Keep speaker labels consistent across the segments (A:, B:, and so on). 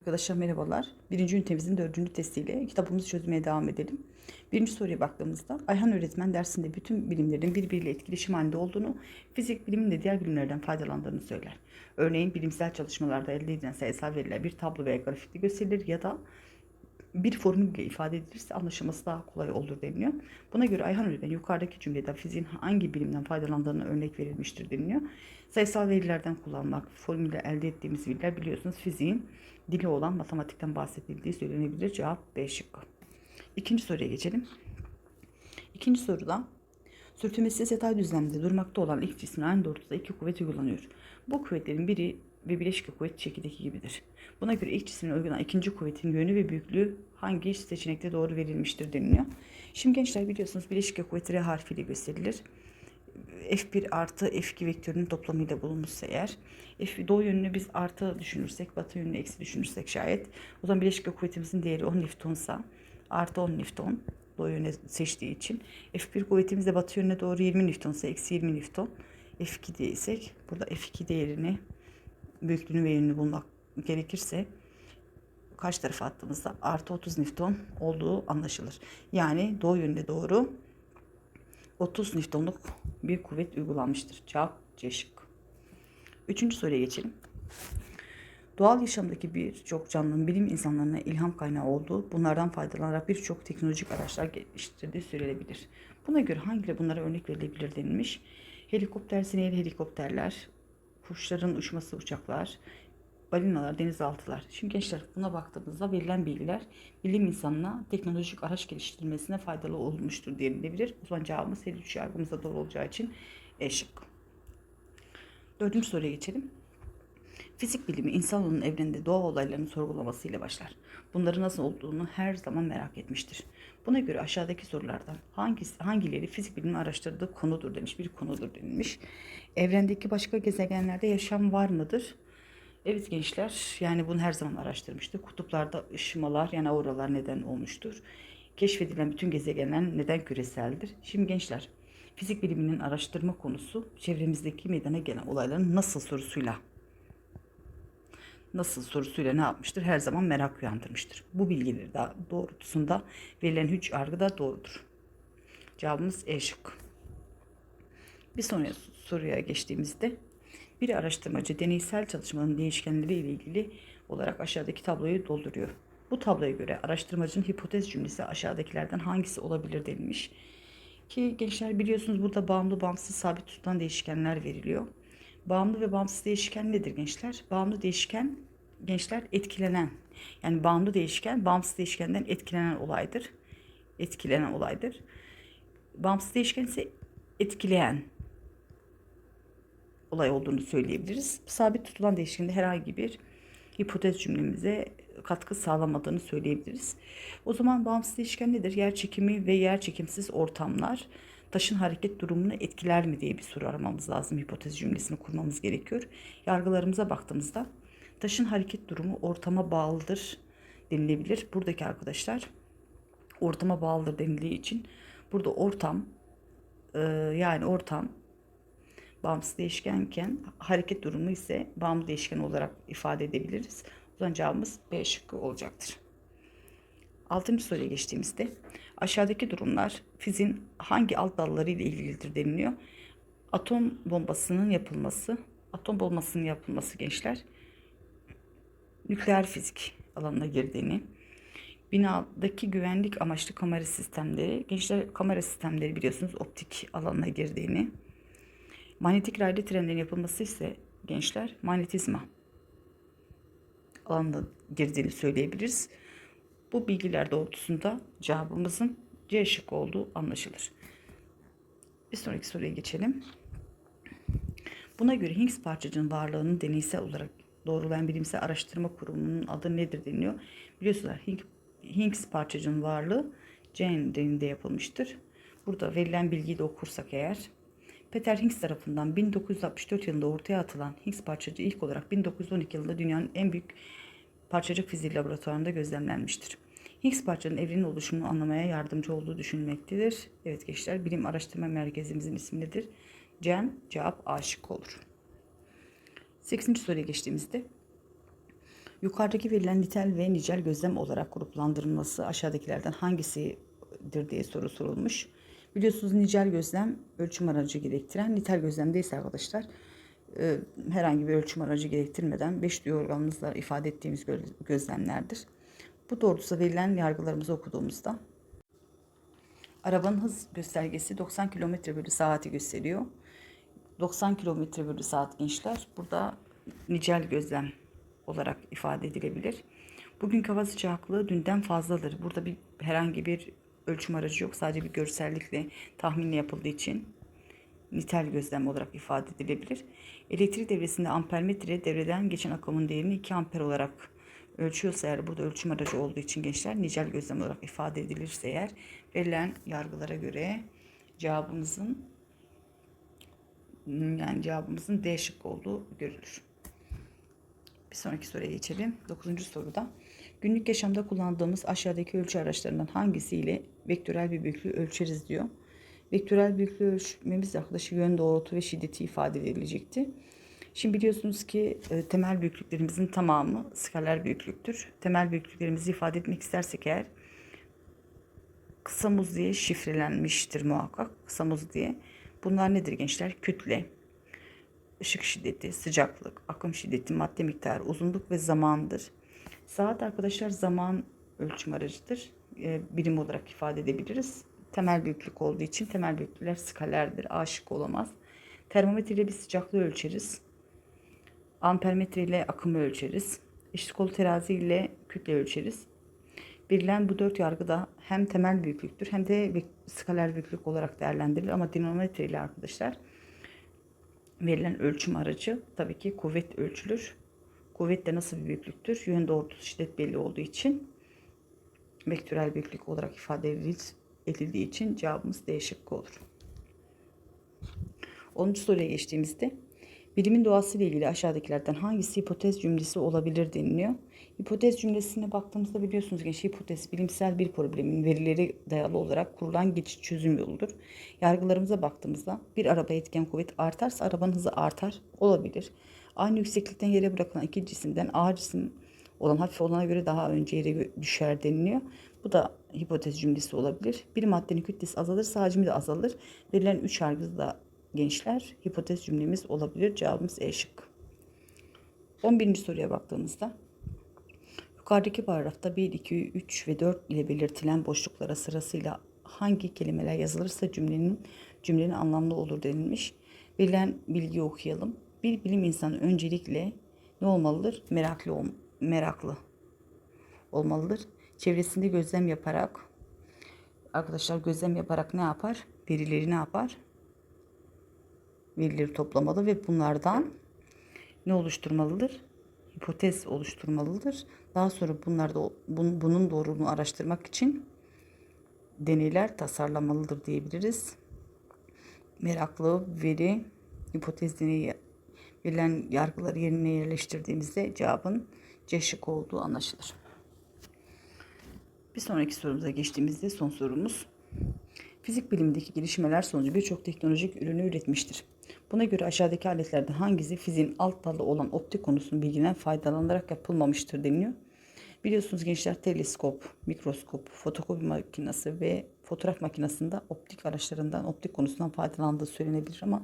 A: Arkadaşlar merhabalar. Birinci ünitemizin dördüncü testiyle kitabımızı çözmeye devam edelim. Birinci soruya baktığımızda Ayhan öğretmen dersinde bütün bilimlerin birbiriyle etkileşim halinde olduğunu, fizik bilimin de diğer bilimlerden faydalandığını söyler. Örneğin bilimsel çalışmalarda elde edilen sayısal veriler bir tablo veya grafikte gösterilir ya da bir formülle ifade edilirse anlaşılması daha kolay olur deniliyor. Buna göre Ayhan öğretmen yukarıdaki cümlede fiziğin hangi bilimden faydalandığını örnek verilmiştir deniliyor. Sayısal verilerden kullanmak, formülle elde ettiğimiz veriler biliyorsunuz fiziğin dili olan matematikten bahsedildiği söylenebilir. Cevap B şıkkı. İkinci soruya geçelim. İkinci soruda sürtünmesiz yatay düzlemde durmakta olan ilk cismin aynı doğrultuda iki kuvvet uygulanıyor. Bu kuvvetlerin biri ve bileşik kuvvet çekideki gibidir. Buna göre ilk cismin uygulanan ikinci kuvvetin yönü ve büyüklüğü hangi seçenekte doğru verilmiştir deniliyor. Şimdi gençler biliyorsunuz bileşik kuvvet R harfiyle gösterilir. F1 artı F2 vektörünün toplamıyla bulunmuşsa eğer F doğu yönünü biz artı düşünürsek batı yönünü eksi düşünürsek şayet o zaman bileşik kuvvetimizin değeri 10 Newton'sa artı 10 Newton doğu yönü seçtiği için F1 kuvvetimiz de batı yönüne doğru 20 Newton'sa eksi 20 Newton F2 değilsek burada F2 değerini büyüklüğünü ve yönünü bulmak gerekirse karşı tarafa attığımızda artı 30 Newton olduğu anlaşılır. Yani doğu yönüne doğru 30 Newton'luk bir kuvvet uygulanmıştır. Cevap C şıkkı. Üçüncü soruya geçelim. Doğal yaşamdaki birçok canlının bilim insanlarına ilham kaynağı olduğu, bunlardan faydalanarak birçok teknolojik araçlar geliştirdiği söylenebilir. Buna göre hangileri bunlara örnek verilebilir denilmiş. Helikopter, sineğli helikopterler, kuşların uçması uçaklar, balinalar, denizaltılar. Şimdi gençler buna baktığımızda verilen bilgiler bilim insanına teknolojik araç geliştirmesine faydalı olmuştur denilebilir. O zaman cevabımız her üç yargımızda doğru olacağı için E şıkkı. Dördüncü soruya geçelim. Fizik bilimi insanoğlunun evrende doğa olaylarını sorgulamasıyla başlar. Bunların nasıl olduğunu her zaman merak etmiştir. Buna göre aşağıdaki sorulardan hangisi, hangileri fizik bilimin araştırdığı konudur demiş, bir konudur denilmiş. Evrendeki başka gezegenlerde yaşam var mıdır? Evet gençler, yani bunu her zaman araştırmıştı. Kutuplarda ışımalar yani auralar neden olmuştur. Keşfedilen bütün gezegenler neden küreseldir? Şimdi gençler, fizik biliminin araştırma konusu çevremizdeki meydana gelen olayların nasıl sorusuyla nasıl sorusuyla ne yapmıştır? Her zaman merak uyandırmıştır. Bu bilgileri de doğrultusunda verilen üç yargı da doğrudur. Cevabımız E şıkkı. Bir sonraki soruya geçtiğimizde bir araştırmacı deneysel çalışmanın değişkenleri ile ilgili olarak aşağıdaki tabloyu dolduruyor. Bu tabloya göre araştırmacının hipotez cümlesi aşağıdakilerden hangisi olabilir denilmiş. Ki gençler biliyorsunuz burada bağımlı bağımsız sabit tutulan değişkenler veriliyor. Bağımlı ve bağımsız değişken nedir gençler? Bağımlı değişken gençler etkilenen. Yani bağımlı değişken bağımsız değişkenden etkilenen olaydır. Etkilenen olaydır. Bağımsız değişken ise etkileyen olay olduğunu söyleyebiliriz. Sabit tutulan değişkende herhangi bir hipotez cümlemize katkı sağlamadığını söyleyebiliriz. O zaman bağımsız değişken nedir? Yer çekimi ve yer çekimsiz ortamlar taşın hareket durumunu etkiler mi diye bir soru aramamız lazım. Hipotez cümlesini kurmamız gerekiyor. Yargılarımıza baktığımızda taşın hareket durumu ortama bağlıdır denilebilir. Buradaki arkadaşlar ortama bağlıdır denildiği için burada ortam yani ortam bağımsız değişkenken hareket durumu ise bağımlı değişken olarak ifade edebiliriz. O zaman cevabımız B şıkkı olacaktır. Altıncı soruya geçtiğimizde aşağıdaki durumlar fiziğin hangi alt dalları ile ilgilidir deniliyor. Atom bombasının yapılması, atom bombasının yapılması gençler nükleer fizik alanına girdiğini, binadaki güvenlik amaçlı kamera sistemleri, gençler kamera sistemleri biliyorsunuz optik alanına girdiğini, manyetik raylı trenlerin yapılması ise gençler manyetizma alanına girdiğini söyleyebiliriz. Bu bilgiler doğrultusunda cevabımızın C şıkkı olduğu anlaşılır. Bir sonraki soruya geçelim. Buna göre Higgs parçacığın varlığının deneysel olarak doğrulayan bilimsel araştırma kurumunun adı nedir deniliyor. Biliyorsunuz Higgs parçacığın varlığı CERN deninde yapılmıştır. Burada verilen bilgiyi de okursak eğer Peter Higgs tarafından 1964 yılında ortaya atılan Higgs parçacığı ilk olarak 1912 yılında dünyanın en büyük parçacık fiziği laboratuvarında gözlemlenmiştir. Higgs parçanın evrenin oluşumunu anlamaya yardımcı olduğu düşünülmektedir. Evet gençler, bilim araştırma merkezimizin ismi? Cem, cevap A şıkkı olur. 8. soruya geçtiğimizde Yukarıdaki verilen nitel ve nicel gözlem olarak gruplandırılması aşağıdakilerden hangisidir diye soru sorulmuş. Biliyorsunuz nicel gözlem ölçüm aracı gerektiren, nitel gözlemde ise arkadaşlar herhangi bir ölçüm aracı gerektirmeden beş duyu organımızla ifade ettiğimiz gö- gözlemlerdir. Bu doğrultuda verilen yargılarımızı okuduğumuzda arabanın hız göstergesi 90 km bölü saati gösteriyor. 90 km bölü saat gençler. Burada nicel gözlem olarak ifade edilebilir. Bugünkü hava sıcaklığı dünden fazladır. Burada bir herhangi bir ölçüm aracı yok. Sadece bir görsellikle tahminle yapıldığı için nitel gözlem olarak ifade edilebilir. Elektrik devresinde ampermetre devreden geçen akımın değerini 2 amper olarak ölçüyorsa eğer burada ölçüm aracı olduğu için gençler nicel gözlem olarak ifade edilirse eğer verilen yargılara göre cevabımızın yani cevabımızın D şıkkı olduğu görülür. Bir sonraki soruya geçelim. Dokuzuncu soruda. Günlük yaşamda kullandığımız aşağıdaki ölçü araçlarından hangisiyle vektörel bir büyüklüğü ölçeriz diyor. Vektörel büyüklüğü ölçmemiz yaklaşık yön doğrultu ve şiddeti ifade edilecekti. Şimdi biliyorsunuz ki e, temel büyüklüklerimizin tamamı skaler büyüklüktür. Temel büyüklüklerimizi ifade etmek istersek eğer kısa muz diye şifrelenmiştir muhakkak. Kısa muz diye. Bunlar nedir gençler? Kütle, ışık şiddeti, sıcaklık, akım şiddeti, madde miktarı, uzunluk ve zamandır. Saat arkadaşlar zaman ölçüm aracıdır. E, birim olarak ifade edebiliriz. Temel büyüklük olduğu için temel büyüklükler skalerdir. Aşık olamaz. Termometre ile bir sıcaklığı ölçeriz. Ampermetre ile akımı ölçeriz. Eşit kolu terazi ile kütle ölçeriz. Verilen bu dört yargı da hem temel büyüklüktür hem de skaler büyüklük olarak değerlendirilir. Ama dinamometre ile arkadaşlar verilen ölçüm aracı tabii ki kuvvet ölçülür. Kuvvet de nasıl bir büyüklüktür? Yön doğrultusu şiddet belli olduğu için vektörel büyüklük olarak ifade edildiği için cevabımız D şıkkı olur. 10. soruya geçtiğimizde bilimin doğası ile ilgili aşağıdakilerden hangisi hipotez cümlesi olabilir deniliyor. Hipotez cümlesine baktığımızda biliyorsunuz genç hipotez bilimsel bir problemin verileri dayalı olarak kurulan geçiş çözüm yoludur. Yargılarımıza baktığımızda bir araba etken kuvvet artarsa arabanın hızı artar olabilir. Aynı yükseklikten yere bırakılan iki cisimden ağır cisim olan hafif olana göre daha önce yere düşer deniliyor. Bu da hipotez cümlesi olabilir. Bir maddenin kütlesi azalırsa hacmi de azalır. Verilen üç yargı da gençler hipotez cümlemiz olabilir. Cevabımız E şıkkı. 11. soruya baktığımızda yukarıdaki paragrafta 1, 2, 3 ve 4 ile belirtilen boşluklara sırasıyla hangi kelimeler yazılırsa cümlenin cümlenin anlamlı olur denilmiş. Verilen bilgiyi okuyalım. Bir bilim insanı öncelikle ne olmalıdır? Meraklı meraklı olmalıdır. Çevresinde gözlem yaparak arkadaşlar gözlem yaparak ne yapar? Verileri ne yapar? Verileri toplamalı ve bunlardan ne oluşturmalıdır? Hipotez oluşturmalıdır. Daha sonra bunlarda bunun doğruluğunu araştırmak için deneyler tasarlamalıdır diyebiliriz. Meraklı veri hipotez deneyi verilen yargıları yerine yerleştirdiğimizde cevabın C olduğu anlaşılır. Bir sonraki sorumuza geçtiğimizde son sorumuz. Fizik bilimindeki gelişmeler sonucu birçok teknolojik ürünü üretmiştir. Buna göre aşağıdaki aletlerden hangisi fiziğin alt dalı olan optik konusunun bilgiden faydalanarak yapılmamıştır deniliyor. Biliyorsunuz gençler teleskop, mikroskop, fotokopi makinesi ve fotoğraf makinesinde optik araçlarından, optik konusundan faydalandığı söylenebilir ama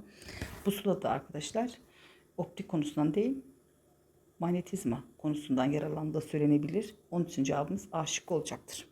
A: bu da arkadaşlar optik konusundan değil, manyetizma konusundan yararlandığı söylenebilir. Onun için cevabımız A şıkkı olacaktır.